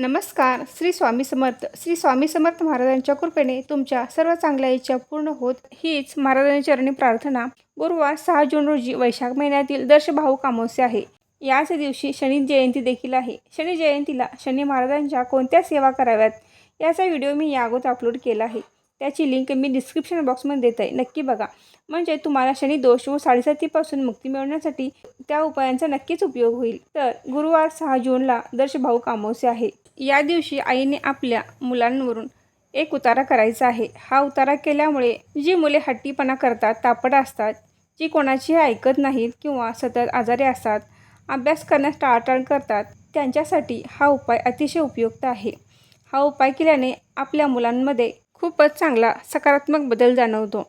नमस्कार श्री स्वामी समर्थ. श्री स्वामी समर्थ महाराजांच्या कृपेने तुमच्या सर्व चांगल्या इच्छा पूर्ण होत. हीच महाराजांच्या चरणी प्रार्थना गुरुवार सहा जून रोजी वैशाख महिन्यातील दर्श भाऊक आहे. याच दिवशी शनी जयंती देखील आहे. शनी जयंतीला शनी महाराजांच्या कोणत्या सेवा कराव्यात याचा व्हिडिओ मी या अगोदर अपलोड केला आहे. त्याची लिंक मी डिस्क्रिप्शन बॉक्समध्ये देत आहे. नक्की बघा. म्हणजे तुम्हाला शनी दोष व साडेसातीपासून मुक्ती मिळवण्यासाठी त्या उपायांचा नक्कीच उपयोग होईल. तर गुरुवार सहा जूनला दर्शभाऊ कामोसे आहे. या दिवशी आईने आपल्या मुलांवरून एक उतारा करायचा आहे. हा उतारा केल्यामुळे जी मुले हट्टीपणा करतात तापड असतात जी कोणाचीही ऐकत नाहीत किंवा सतत आजारी असतात अभ्यास करण्यास टाळाटाळ करतात त्यांच्यासाठी हा उपाय अतिशय उपयुक्त आहे. हा उपाय केल्याने आपल्या मुलांमध्ये खूपच चांगला सकारात्मक बदल जाणवतो.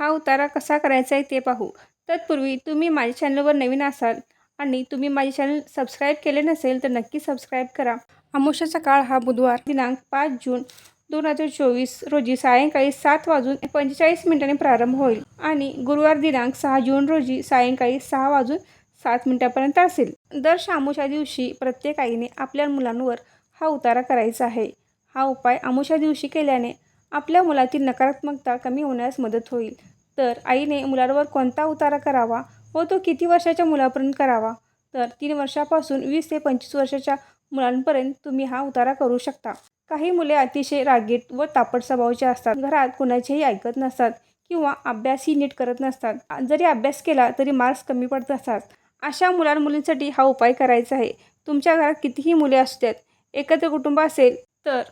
हा उतारा कसा करायचा आहे ते पाहू. तत्पूर्वी तुम्ही माझ्या चॅनलवर नवीन असाल आणि तुम्ही माझे चॅनल सबस्क्राईब केले नसेल तर नक्की सबस्क्राईब करा. अमोशाचा काळ हा बुधवार दिनांक पाच जून दोन हजार चोवीस रोजी सायंकाळी सात वाजून पंचेचाळीस मिनिटांनी प्रारंभ होईल आणि गुरुवार दिनांक सहा जून रोजी सायंकाळी सहा वाजून सात मिनिटापर्यंत असेल. दर शामूच्या दिवशी प्रत्येक आईने आपल्या मुलांवर हा उतारा करायचा आहे. हा उपाय आमुषा दिवशी केल्याने आपल्या मुलातील नकारात्मकता कमी होण्यास मदत होईल. तर आईने मुलांवर कोणता उतारा करावा व तो किती वर्षाच्या मुलापर्यंत करावा? तर तीन वर्षापासून वीस ते पंचवीस वर्षाच्या मुलांपर्यंत तुम्ही हा उतारा करू शकता. काही मुले अतिशय रागीट व तापट स्वभावाचे असतात. घरात कोणाचेही ऐकत नसतात किंवा अभ्यासही नीट करत नसतात. जरी अभ्यास केला तरी मार्क्स कमी पडत असतात. अशा मुलांमुलींसाठी हा उपाय करायचा आहे. तुमच्या घरात कितीही मुले असू द्यात एकत्र कुटुंब असेल तर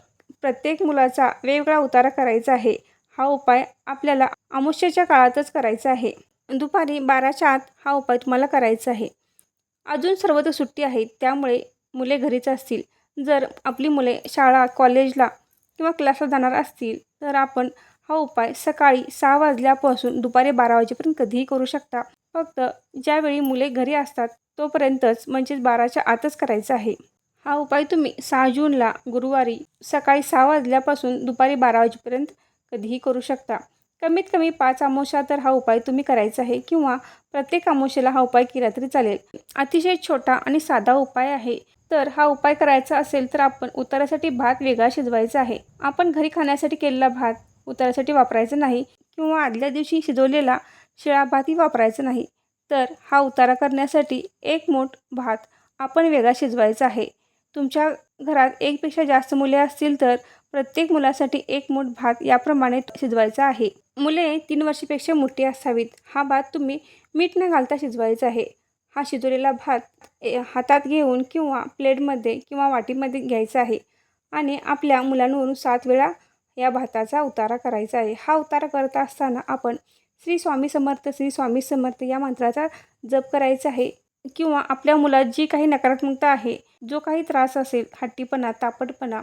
प्रत्येक मुलाचा वेगळा उतारा करायचा आहे. हा उपाय आपल्याला अमुष्याच्या काळातच करायचा आहे. दुपारी बाराच्या आत हा उपाय तुम्हाला करायचा आहे. अजून सर्वत्र सुट्टी आहे त्यामुळे मुले घरीच असतील. जर आपली मुले शाळा कॉलेजला किंवा क्लासला जाणार असतील तर आपण हा उपाय सकाळी सहा वाजल्यापासून दुपारी बारा वाजेपर्यंत कधीही करू शकता. फक्त ज्यावेळी मुले घरी असतात तोपर्यंतच म्हणजेच बाराच्या आतच करायचं आहे. हा उपाय तुम्ही सहा जूनला गुरुवारी सकाळी सहा वाजल्यापासून दुपारी बारा वाजेपर्यंत कधीही करू शकता. कमीत कमी पाच आमोशा तर हा उपाय तुम्ही करायचा आहे किंवा प्रत्येक आमोशेला हा उपाय केला तरी चालेल. अतिशय छोटा आणि साधा उपाय आहे. तर हा उपाय करायचा असेल तर आपण उतारासाठी भात वेगळा शिजवायचा आहे. आपण घरी खाण्यासाठी केलेला भात उतारासाठी वापरायचा नाही किंवा आदल्या दिवशी शिजवलेला शिळा भातही वापरायचा नाही. तर हा उतारा करण्यासाठी एक मोठ भात आपण वेगळा शिजवायचा आहे. तुमच्या घरात एकपेक्षा जास्त मुले असतील तर प्रत्येक मुलासाठी एक मूठ भात याप्रमाणे शिजवायचा आहे. मुले तीन वर्षापेक्षा मोठी असावीत. हा भात तुम्ही मीठ न घालता शिजवायचा आहे. हा शिजवलेला भात हातात घेऊन किंवा प्लेटमध्ये किंवा वाटीमध्ये घ्यायचा आहे आणि आपल्या मुलांवरून सात वेळा या भाताचा उतारा करायचा आहे. हा उतारा करत असताना आपण श्री स्वामी समर्थ श्री स्वामी समर्थ या मंत्राचा जप करायचा आहे. किंवा आपल्या मुलात जी काही नकारात्मकता आहे जो काही त्रास असेल हट्टीपणा तापटपणा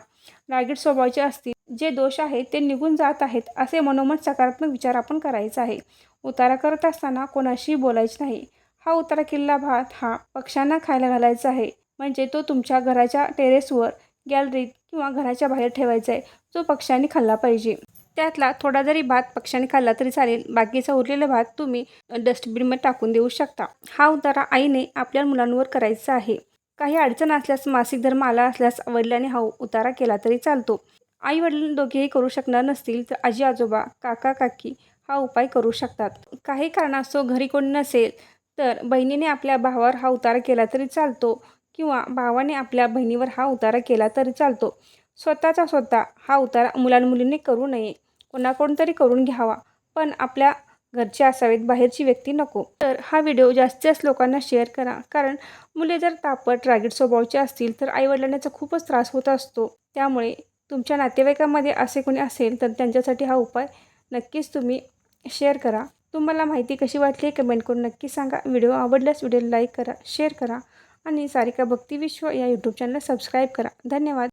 रागीट स्वभावाचे असतील जे दोष आहेत ते निघून जात आहेत असे मनोमन सकारात्मक विचार आपण करायचा आहे. उतारा करत असताना कोणाशीही बोलायचे नाही. हा उतारा केलेला भात हा पक्ष्यांना खायला घालायचा आहे. म्हणजे तो तुमच्या घराच्या टेरेसवर गॅलरीत किंवा घराच्या बाहेर ठेवायचा आहे. जो पक्ष्यांनी खाल्ला पाहिजे. त्यातला थोडा जरी भात पक्ष्याने खाल्ला तरी चालेल. बाकीचा उरलेला भात तुम्ही डस्टबिनमध्ये टाकून देऊ शकता. हा उतारा आईने आपल्या मुलांवर करायचा आहे. काही अडचण असल्यास मासिक धर्म आला असल्यास वडिलांनी हा उतारा केला तरी चालतो. आई वडील दोघेही करू शकणार नसतील तर आजी आजोबा काका काकी हा उपाय करू शकतात. काही कारणास्तव घरी कोणी नसेल तर बहिणीने आपल्या भावावर हा उतारा केला तरी चालतो किंवा भावाने आपल्या बहिणीवर हा उतारा केला तरी चालतो. स्वतःचा स्वतः हा उतारा मुलांमुलींनी करू नये. कोणाकडून तरी करून घ्यावा. पण आपल्या घरचे असावेत बाहेरची व्यक्ती नको. तर हा व्हिडिओ जास्तीत जास्त लोकांना शेअर करा. कारण मुले जर तापट रागीट स्वभावचे असतील तर आईवडिलांचा खूपच त्रास होत असतो. त्यामुळे तुमच्या नातेवाईकामध्ये असे कोणी असेल तर त्यांच्यासाठी हा उपाय नक्कीच तुम्ही शेअर करा. तुम्हाला माहिती कशी वाटली कमेंट करून नक्की सांगा. व्हिडिओ आवडल्यास व्हिडिओ लाईक करा शेअर करा आणि सारिका भक्ती विश्व या यूट्यूब चॅनल सबस्क्राईब करा. धन्यवाद.